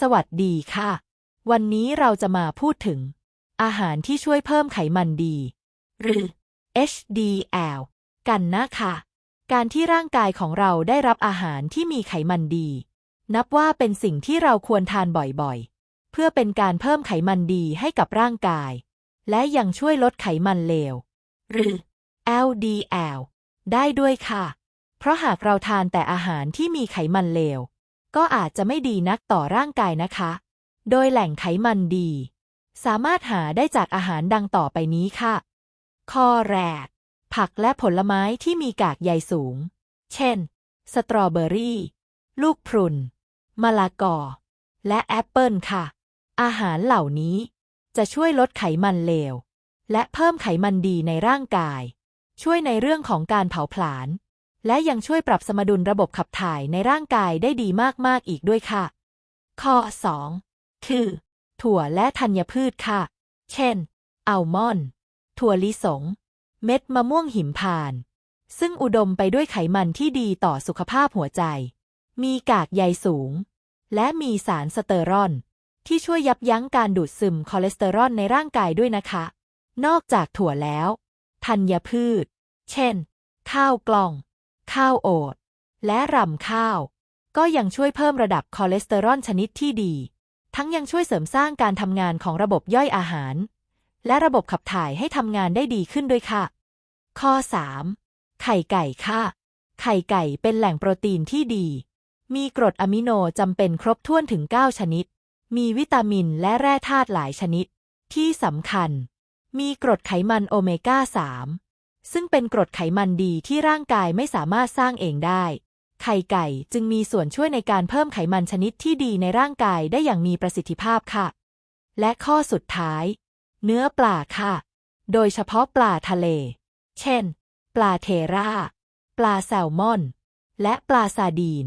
สวัสดีค่ะ วันนี้เราจะมาพูดถึง อาหารที่ช่วยเพิ่มไขมันดี หรือ HDL กันนะค่ะการที่ร่างกายของเราได้รับอาหารที่มีไขมันดี นับว่าเป็นสิ่งที่เราควรทานบ่อยๆ เพื่อเป็นการเพิ่มไขมันดีให้กับร่างกาย และยังช่วยลดไขมันเลว หรือ LDL ได้ด้วยค่ะ เพราะหากเราทานแต่อาหารที่มีไขมันเลว ก็อาจจะไม่ดีนักต่อร่างกายนะคะ โดยแหล่งไขมันดี สามารถหาได้จากอาหารดังต่อไปนี้ค่ะ ข้อแรก ผักและผลไม้ที่มีกากใยสูง เช่น สตรอเบอรี่ ลูกพรุนมะละกอ และแอปเปิลค่ะ อาหารเหล่านี้จะช่วยลดไขมันเลว และเพิ่มไขมันดีในร่างกาย ช่วยในเรื่องของการเผาผลาญ และยังช่วยปรับสมดุลระบบขับถ่ายในร่างกายได้ดีมาก ๆ อีกด้วยค่ะ ข้อ 2 คือ ถั่วและธัญพืชค่ะ เช่น อัลมอนด์ ถั่วลิสง เม็ดมะม่วงหิมพานต์ซึ่งอุดมไปด้วยไขมันที่ดีต่อสุขภาพหัวใจ มีกากใยสูง และมีสารสเตอรอลที่ช่วยยับยั้งการดูดซึมคอเลสเตอรอลในร่างกายด้วยนะคะ นอกจากถั่วแล้ว ธัญพืช เช่น ข้าวกล้อง ข้าวโอ๊ตและรำข้าว ก็ยังช่วยเพิ่มระดับคอเลสเตอรอลชนิดที่ดี ทั้งยังช่วยเสริมสร้างการทำงานของระบบย่อยอาหาร และระบบขับถ่ายให้ทำงานได้ดีขึ้นด้วยค่ะ ข้อ 3. ไข่ไก่ค่ะ ไข่ไก่เป็นแหล่งโปรตีนที่ดี มีกรดอะมิโนจำเป็นครบถ้วนถึง 9 ชนิด มีวิตามินและแร่ธาตุหลายชนิด ที่สำคัญ มีกรดไขมันโอเมก้า 3 ซึ่งเป็นกรดไขมันดีที่ร่างกายไม่สามารถสร้างเองได้ ไข่ไก่จึงมีส่วนช่วยในการเพิ่มไขมันชนิดที่ดีในร่างกายได้อย่างมีประสิทธิภาพค่ะ และข้อสุดท้าย เนื้อปลาค่ะ โดยเฉพาะปลาทะเล เช่น ปลาเทราปลาแซลมอน และปลาซาดีน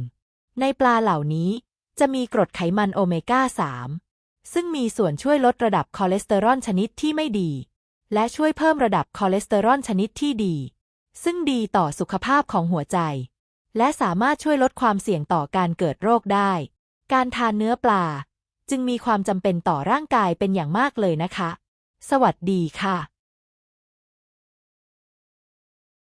ในปลาเหล่านี้จะมีกรดไขมันโอเมก้า 3 ซึ่งมีส่วนช่วยลดระดับคอเลสเตอรอลชนิดที่ไม่ดี และช่วยเพิ่มระดับคอเลสเตอรอลชนิดที่ดี ซึ่งดีต่อสุขภาพของหัวใจ และสามารถช่วยลดความเสี่ยงต่อการเกิดโรคได้ การทานเนื้อปลา จึงมีความจำเป็นต่อร่างกายเป็นอย่างมากเลยนะคะ สวัสดีค่ะ